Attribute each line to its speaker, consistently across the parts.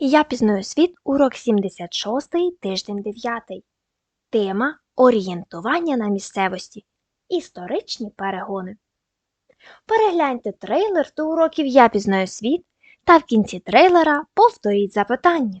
Speaker 1: Я пізнаю світ, урок 76, тиждень 9. Тема орієнтування на місцевості. Історичні перегони. Перегляньте трейлер до уроків Я пізнаю світ та в кінці трейлера повторіть запитання.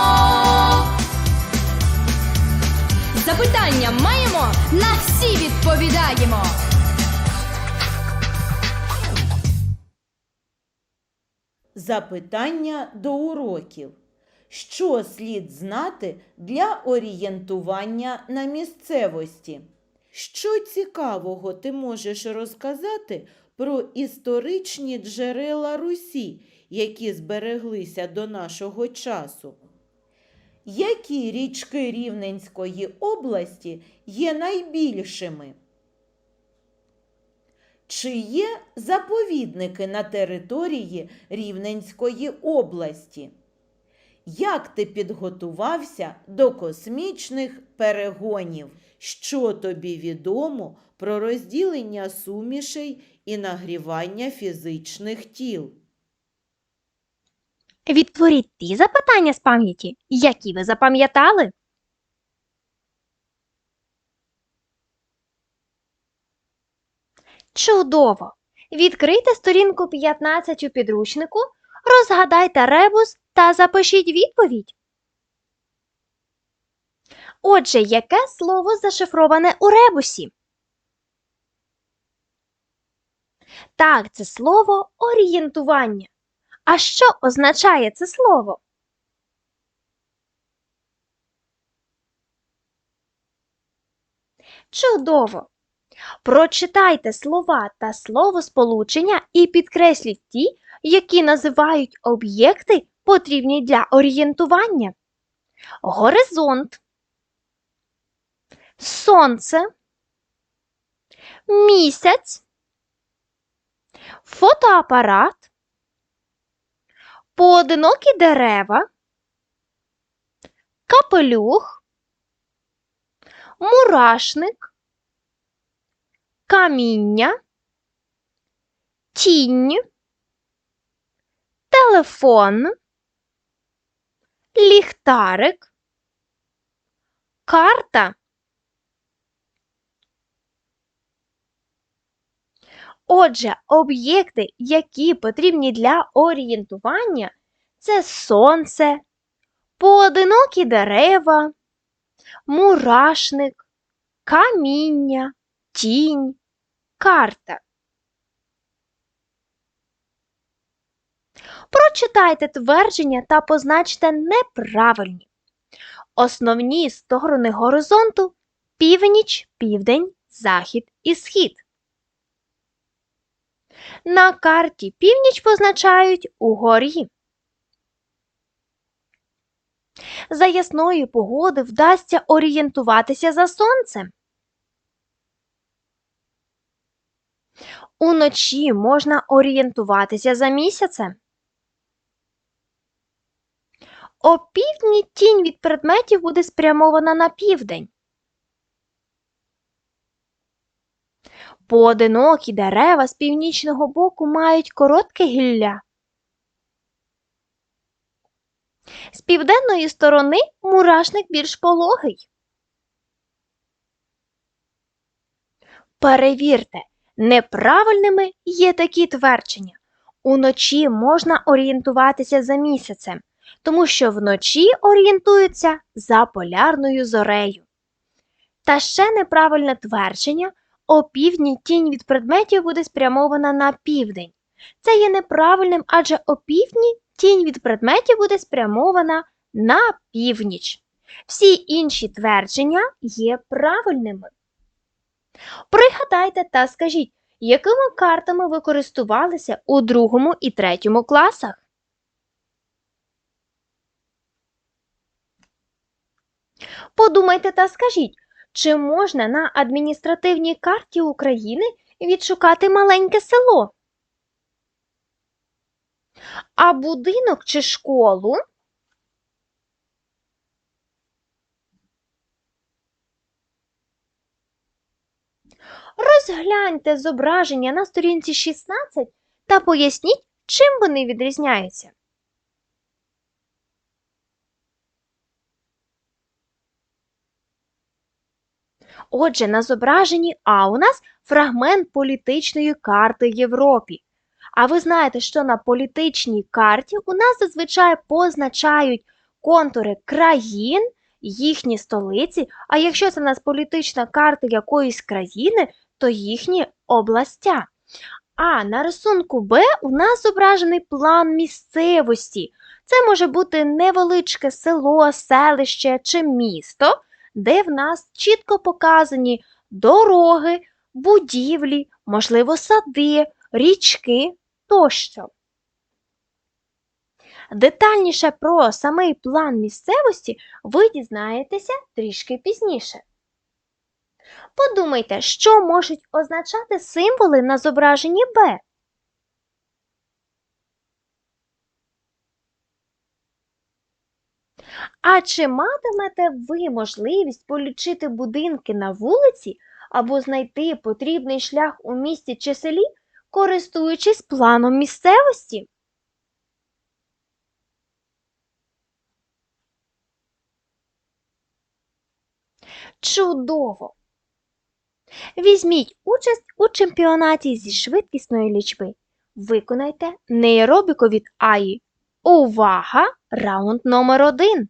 Speaker 2: Запитання маємо, на всі відповідаємо.
Speaker 3: Запитання до уроків. Що слід знати для орієнтування на місцевості? Що цікавого ти можеш розказати про історичні джерела Русі, які збереглися до нашого часу? Які річки Рівненської області є найбільшими? Чи є заповідники на території Рівненської області? Як ти підготувався до космічних перегонів? Що тобі відомо про розділення сумішей і нагрівання фізичних тіл?
Speaker 1: Відтворіть ті запитання з пам'яті, які ви запам'ятали. Чудово! Відкрийте сторінку 15 у підручнику, розгадайте ребус та запишіть відповідь. Отже, яке слово зашифроване у ребусі? Так, це слово орієнтування. А що означає це слово? Чудово! Прочитайте слова та словосполучення і підкресліть ті, які називають об'єкти, потрібні для орієнтування. Горизонт, сонце, місяць, фотоапарат, поодинокі дерева, капелюх, мурашник, каміння, тінь, телефон, ліхтарик, карта. Отже, об'єкти, які потрібні для орієнтування, це сонце, поодинокі дерева, мурашник, каміння, тінь, карта. Прочитайте твердження та позначте неправильні. Основні сторони горизонту північ, південь, захід і схід. На карті північ позначають угорі. За ясної погоди вдасться орієнтуватися за сонцем. Уночі можна орієнтуватися за місяцем. Опівдні тінь від предметів буде спрямована на південь. Поодинокі дерева з північного боку мають коротке гілля. З південної сторони мурашник більш пологий. Перевірте, неправильними є такі твердження. Уночі можна орієнтуватися за місяцем, тому що вночі орієнтуються за полярною зорею. Та ще неправильне твердження опівдні тінь від предметів буде спрямована на південь. Це є неправильним, адже опівдні тінь від предметів буде спрямована на північ. Всі інші твердження є правильними. Пригадайте та скажіть, якими картами ви користувалися у другому і третьому класах? Подумайте та скажіть, чи можна на адміністративній карті України відшукати маленьке село? А будинок чи школу? Розгляньте зображення на сторінці 16 та поясніть, чим вони відрізняються. Отже, на зображенні А у нас фрагмент політичної карти Європі. А ви знаєте, що на політичній карті у нас зазвичай позначають контури країн, їхні столиці, а якщо це в нас політична карта якоїсь країни, то їхні областя. А на рисунку Б у нас зображений план місцевості. Це може бути невеличке село, селище чи місто, де в нас чітко показані дороги, будівлі, можливо, сади, річки тощо. Детальніше про самий план місцевості ви дізнаєтеся трішки пізніше. Подумайте, що можуть означати символи на зображенні Б. А чи матимете ви можливість полічити будинки на вулиці або знайти потрібний шлях у місті чи селі, користуючись планом місцевості? Чудово! Візьміть участь у чемпіонаті зі швидкісної лічби. Виконайте нейробіку від АІ. Увага! Раунд номер один.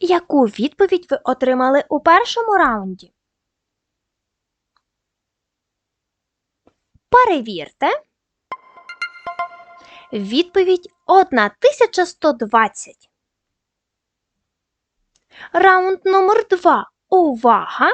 Speaker 1: Яку відповідь ви отримали у першому раунді? Перевірте. Відповідь 1120. Раунд номер 2. Увага!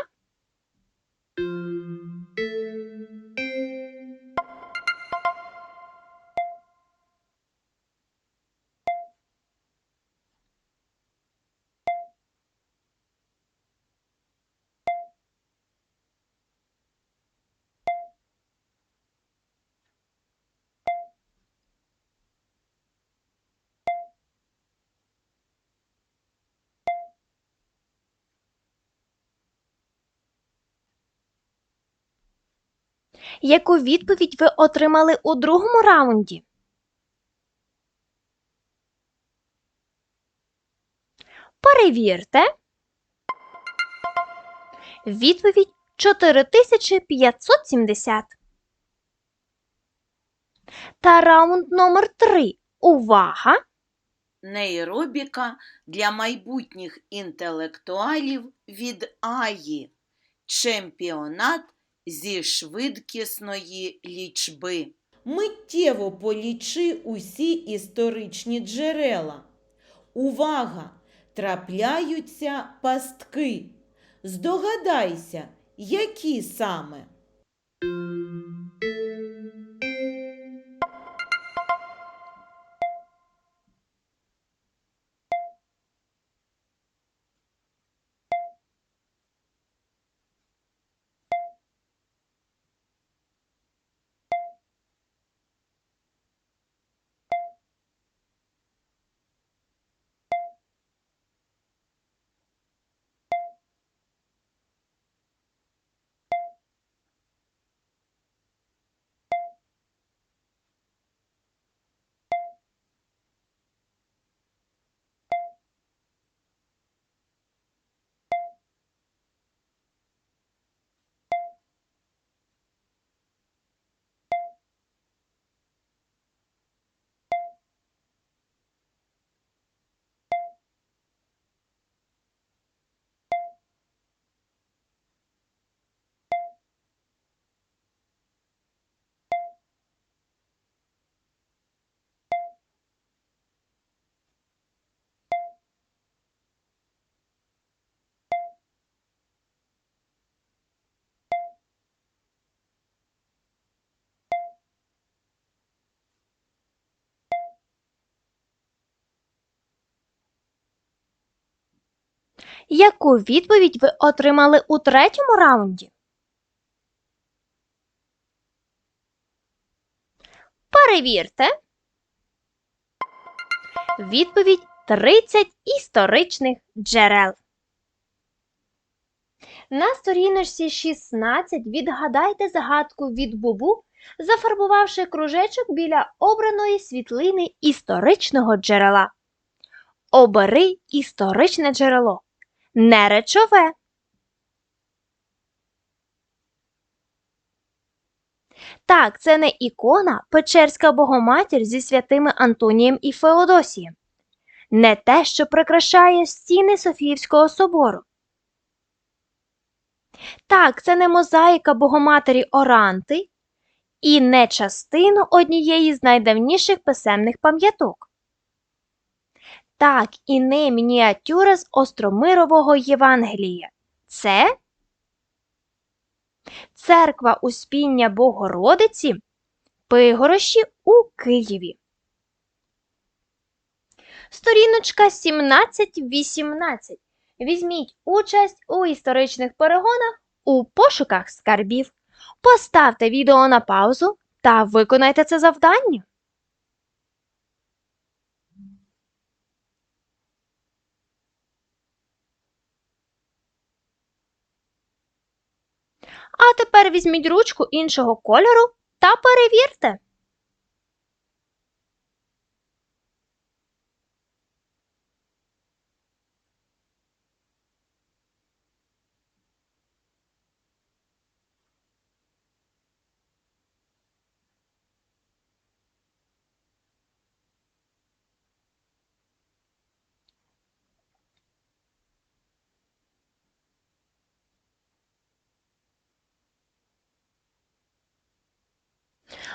Speaker 1: Яку відповідь ви отримали у другому раунді? Перевірте. Відповідь 4570. Та раунд номер 3. Увага!
Speaker 3: Нейробіка для майбутніх інтелектуалів від Аї. Чемпіонат зі швидкісної лічби. Миттєво полічи усі історичні джерела. Увага! Трапляються пастки. Здогадайся, які саме.
Speaker 1: Яку відповідь ви отримали у третьому раунді? Перевірте. Відповідь 30 історичних джерел. На сторіночці 16 відгадайте загадку від Бубу, зафарбувавши кружечок біля обраної світлини історичного джерела. Обери історичне джерело. Не речове. Так, це не ікона Печерська Богоматір зі святими Антонієм і Феодосієм. Не те, що прикрашає стіни Софіївського собору. Так, це не мозаїка Богоматері Оранти і не частину однієї з найдавніших писемних пам'яток. Так, і не мініатюра з Остромирового Євангелія. Це церква Успіння Богородиці Пигороші у Києві. Сторіночка 17-18. Візьміть участь у історичних перегонах у пошуках скарбів. Поставте відео на паузу та виконайте це завдання. А тепер візьміть ручку іншого кольору та перевірте.